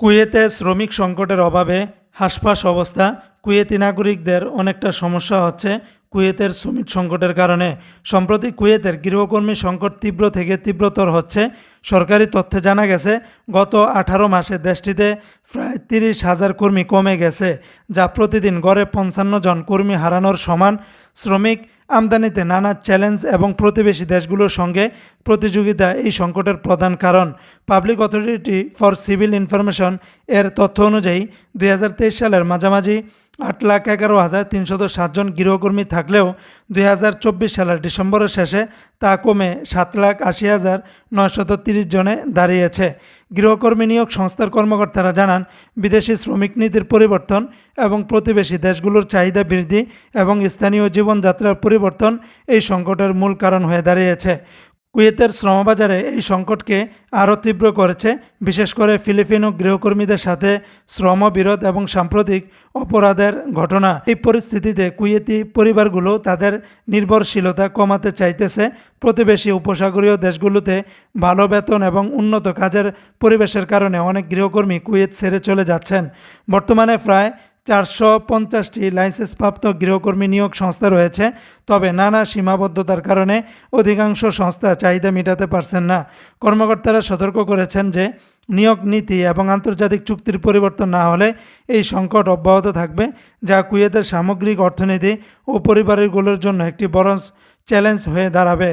কুয়েতে শ্রমিক সংকটের অভাবে হাসফাস অবস্থা। কুয়েতি নাগরিকদের অনেকটা সমস্যা হচ্ছে কুয়েতের শ্রমিক সংকটের কারণে। সম্প্রতি কুয়েতের গৃহকর্মী সংকট তীব্র থেকে তীব্রতর হচ্ছে। সরকারি তথ্যে জানা গেছে, গত আঠারো মাসে দেশটিতে প্রায় তিরিশ হাজার কর্মী কমে গেছে, যা প্রতিদিন গড়ে পঞ্চান্ন জন কর্মী হারানোর সমান। শ্রমিক আমদানিতে নানা চ্যালেঞ্জ এবং প্রতিবেশী দেশগুলোর সঙ্গে প্রতিযোগিতা এই সংকটের প্রধান কারণ। Public authority for civil information এর তথ্য অনুযায়ী, দুই হাজার তেইশ সালের মাঝামাঝি আট লাখ এগারো হাজার তিনশত সাতজন গৃহকর্মী থাকলেও, দুই হাজার চব্বিশ সালের ডিসেম্বরের শেষে তা কমে সাত লাখ আশি হাজার নয়শত তিরিশ জনে দাঁড়িয়েছে। গৃহকর্মী নিয়োগ সংস্থার কর্মকর্তারা জানান, বিদেশি শ্রমিক নীতির পরিবর্তন এবং প্রতিবেশী দেশগুলোর চাহিদা বৃদ্ধি এবং স্থানীয় জীবনযাত্রার পরিবর্তন এই সংকটের মূল কারণ হয়ে দাঁড়িয়েছে। কুয়েতের শ্রমবাজারে এই সংকটকে আরও তীব্র করেছে। বিশেষ করে ফিলিপিনো গৃহকর্মীদের সাথে শ্রম বিরোধ এবং সাম্প্রতিক অপরাধের ঘটনা। এই পরিস্থিতিতে কুয়েতি পরিবারগুলো তাদের নির্ভরশীলতা কমাতে চাইতেছে। প্রতিবেশী উপসাগরীয় দেশগুলোতে ভালো বেতন এবং উন্নত কাজের পরিবেশের কারণে অনেক গৃহকর্মী কুয়েত ছেড়ে চলে যাচ্ছেন। বর্তমানে প্রায় চারশো পঞ্চাশটি লাইসেন্সপ্রাপ্ত গৃহকর্মী নিয়োগ সংস্থা রয়েছে, তবে নানা সীমাবদ্ধতার কারণে অধিকাংশ সংস্থা চাহিদা মেটাতে পারছেন না। কর্মকর্তারা সতর্ক করেছেন যে, নিয়োগ নীতি এবং আন্তর্জাতিক চুক্তির পরিবর্তন না হলে এই সংকট অব্যাহত থাকবে, যা কুয়েতের সামগ্রিক অর্থনীতি ও পরিবারগুলোর জন্য একটি বড় চ্যালেঞ্জ হয়ে দাঁড়াবে।